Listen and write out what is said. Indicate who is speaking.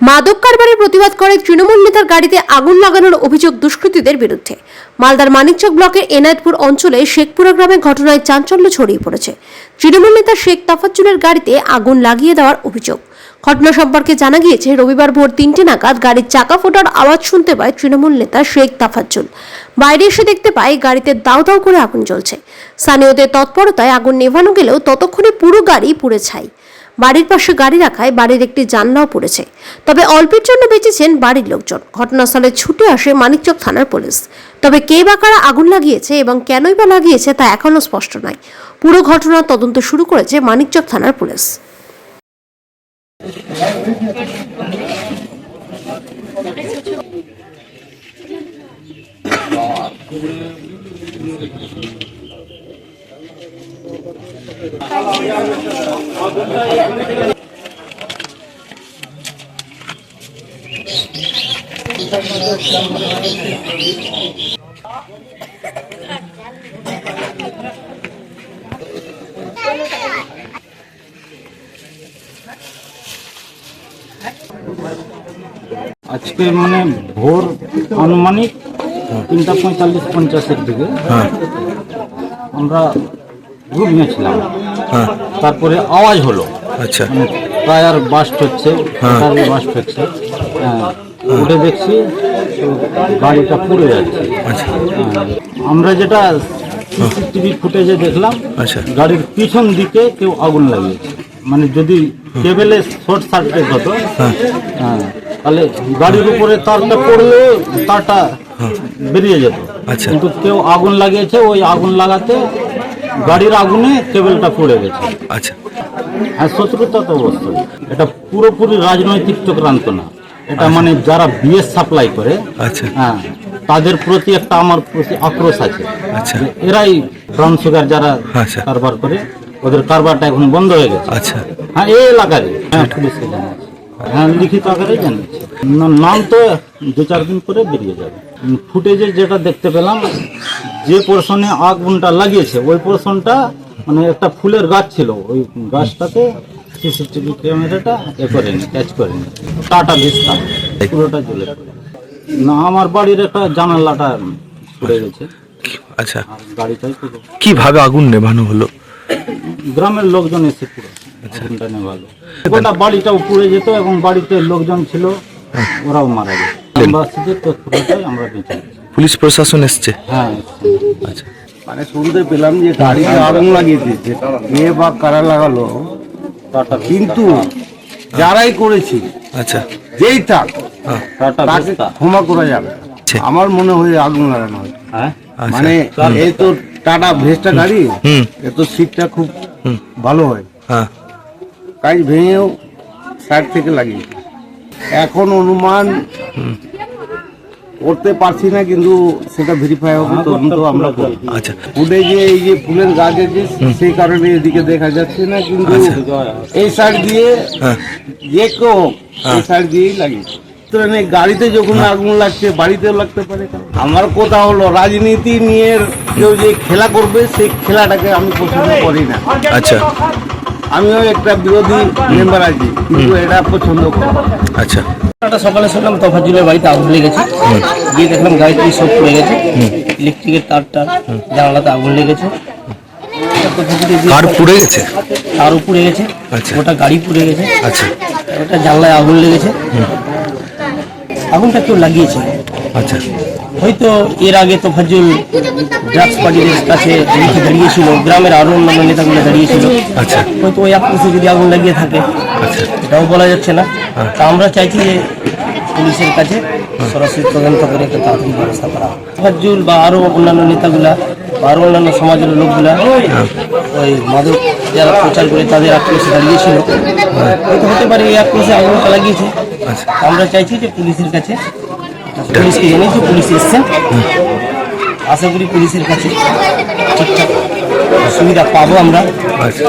Speaker 1: মাদক কারবারের প্রতিবাদ করে তৃণমূল নেতার গাড়িতে আগুন লাগানোর অভিযোগ দুষ্কৃতীদের বিরুদ্ধে। মালদার মানিকচক ব্লকের এনায়েতপুর অঞ্চলে শেখপুরা গ্রামে ঘটনায় চাঞ্চল্য ছড়িয়ে পড়েছে। তৃণমূল নেতা শেখ তাফাজ্জুলের গাড়িতে আগুন লাগিয়ে দেওয়ার অভিযোগ। ঘটনা সম্পর্কে জানা গিয়েছে, রবিবার ভোর তিনটে নাগাদ গাড়ির চাকা ফোটার আওয়াজ শুনতে পায় তৃণমূল নেতা শেখ তাফাজ্জুল। বাইরে এসে দেখতে পায় গাড়িতে দাউ দাউ করে আগুন জ্বলছে। স্থানীয়দের তৎপরতায় আগুন নেভানো গেলেও ততক্ষণে পুরো গাড়ি পুড়ে ছাই। বাড়ির পাশে গাড়ি রাখায় বাড়ির একটি জানলাও পড়েছে। তবে অল্পের জন্য বেঁচেছেন বাড়ির লোকজন। ঘটনাস্থলে ছুটে আসে মানিকচক থানার পুলিশ। তবে কে বা কারা আগুন লাগিয়েছে এবং কেনই বা লাগিয়েছে তা এখনও স্পষ্ট নয় পুরো ঘটনার তদন্ত শুরু করেছে মানিকচক থানার পুলিশ।
Speaker 2: আজকে মানে ভোর আনুমানিক তিনটা পঁয়তাল্লিশ পঞ্চাশের দিকে। আমরা গ্রুপ নিয়েছিলাম।
Speaker 3: হ্যাঁ।
Speaker 2: তারপরে আওয়াজ হলো।
Speaker 3: আচ্ছা।
Speaker 2: মানে টায়ার বাস্ট হচ্ছে টায়ার বাস্ট হচ্ছে। হ্যাঁ উঠে দেখছি গাড়িটা পুড়ে যাচ্ছে।
Speaker 3: আচ্ছা।
Speaker 2: হ্যাঁ, আমরা যেটা সিসিটিভি ফুটেজে দেখলাম
Speaker 3: আচ্ছা।
Speaker 2: গাড়ির পিছন দিকে কেউ আগুন লাগিয়েছে। মানে যদি কেবেলে শর্ট সার্কিট হতো
Speaker 3: হ্যাঁ।
Speaker 2: হ্যাঁ তাহলে গাড়ির উপরে তারটা পড়লে তারটা বেরিয়ে যেত।
Speaker 3: আচ্ছা।
Speaker 2: কিন্তু কেউ আগুন লাগিয়েছে ওই আগুন লাগাতে গাড়ির আগুনে কেবলটা পড়ে গেছে।
Speaker 3: আচ্ছা।
Speaker 2: হ্যাঁ শত্রুতা তো অবশ্যই এটা পুরোপুরি রাজনৈতিক চক্রান্ত না। এটা মানে যারা বিএস সাপ্লাই করে
Speaker 3: আচ্ছা।
Speaker 2: হ্যাঁ তাদের প্রতি একটা আমার প্রতি আক্রোশ আছে।
Speaker 3: আচ্ছা।
Speaker 2: এরাই ব্রাউন সুগার যারা
Speaker 3: আচ্ছা।
Speaker 2: কারবার করে ওদের কারবারটা এখন বন্ধ হয়ে গেছে।
Speaker 3: আচ্ছা।
Speaker 2: হ্যাঁ এই এলাকারই। হ্যাঁ পুলিশকে জানাচ্ছি। হ্যাঁ লিখিত আকারে জানাচ্ছি। নাম তো দু চার দিন করে বেরিয়ে যাবে। ফুটেজে যেটা দেখতে পেলাম যে পোর্শনে আগুনটা লাগিয়েছে ওই পোর্শনটা মানে একটা ফুলের গাছ ছিল ওই গাছটাতে সিসিটিভি ক্যামেরাটা এ করেনি ক্যাচ করেনি টাটা বিস্তার পুরোটা জ্বলে না আমার বাড়ির একটা জানালাটা পড়ে গেছে।
Speaker 3: আচ্ছা।
Speaker 2: গাড়িটাই পুরো
Speaker 3: কীভাবে আগুন নেভানো হলো?
Speaker 2: গ্রামের লোকজন এসে পুরো আগুনটা নেভালো। গোটা বাড়িটাও পুড়ে যেত এবং বাড়িতে লোকজন ছিল ওরাও মারা যেত গেছি
Speaker 3: পুলিশ প্রশাসন এসছে।
Speaker 2: হ্যাঁ
Speaker 3: আচ্ছা।
Speaker 4: মানে শুনতে পেলাম যে গাড়িতে আগুন লাগিয়ে দিয়েছে কে বা কারা লাগালো
Speaker 2: টাটা।
Speaker 4: কিন্তু যারাই করেছি
Speaker 3: আচ্ছা।
Speaker 4: যেই থাক
Speaker 3: হ্যাঁ।
Speaker 4: তাকে ক্ষমা করা যাবে। আমার মনে হয় আগুন লাগানো হয়।
Speaker 2: হ্যাঁ?
Speaker 3: আচ্ছা।
Speaker 4: মানে এই তো টাটা ভেস্টা গাড়ি
Speaker 3: হুম।
Speaker 4: এ তো সিটটা খুব ভালো হয়।
Speaker 3: হ্যাঁ।
Speaker 4: কাজ ভেঙেও সাইড থেকে লাগিয়ে এখন অনুমান করতে পারছি না কিন্তু সেটা ভেরিফাই হবে তদন্ত আমরা করব।
Speaker 3: আচ্ছা।
Speaker 4: ফুটে যে এই যে ফুলের গাছ আছে সেই কারণে এদিকে দেখা যাচ্ছে না কিন্তু এই সাইড দিয়ে
Speaker 3: হ্যাঁ।
Speaker 4: যে কেউ হোক, এই সাইড দিয়েই লাগিয়েছে ট্রেনে গাড়িতে যখন আগুন লাগছে বাড়িতেও লাগতে পারে। আমার কথা হলো রাজনীতি নিয়ে কেউ যে খেলা করবে সেই খেলাটাকে আমি পছন্দ করি না।
Speaker 3: আচ্ছা।
Speaker 4: আমিও একটা বিরোধী মেম্বার আছি কিন্তু এটা পছন্দ করি
Speaker 3: আচ্ছা।
Speaker 5: একটা সকালে শুনলাম তফাজুলের বাড়িতে আগুন লেগেছে গিয়ে দেখলাম গাড়িটি সব পুড়ে গেছে। ইলেকট্রিকের তারটা জানালাতে আগুন লেগেছে।
Speaker 3: কার পুড়ে গেছে?
Speaker 5: তারও পুড়ে গেছে।
Speaker 3: আচ্ছা।
Speaker 5: ওটা গাড়ি পুড়ে গেছে।
Speaker 3: আচ্ছা।
Speaker 5: ওটা জানলায় আগুন লেগেছে। আগুনটা কেউ লাগিয়েছে?
Speaker 3: আচ্ছা।
Speaker 5: হয়তো এর আগে তোফাজুল ড্রাগস পার্টিদের কাছে দাঁড়িয়েছিল গ্রামের আরও অন্যান্য নেতাগুলো দাঁড়িয়েছিল।
Speaker 3: আচ্ছা।
Speaker 5: হয়তো ওই আক্রোশে যদি আগুন লাগিয়ে থাকে। এটাও বলা যাচ্ছে না। তা আমরা চাইছি যে পুলিশের কাছে সরাসরি তদন্ত করে একটা তাড়াতাড়ি ব্যবস্থা করা হোক। ফাজ্জুল বা আরও অন্যান্য নেতাগুলা বা আরও অন্যান্য সমাজের লোকগুলা ওই মাদক যারা প্রচার করে তাদের আক্রোশে দাঁড়িয়েছিল। হয়তো হতে পারে এই আক্রোশে আগুনটা লাগিয়েছে।
Speaker 3: আচ্ছা।
Speaker 5: আমরা চাইছি যে পুলিশের কাছে পুলিশকে জেনেছি পুলিশ এসছেন। আশা করি পুলিশের কাছে ঠিকঠাক সুবিধা পাবো আমরা।
Speaker 3: আচ্ছা।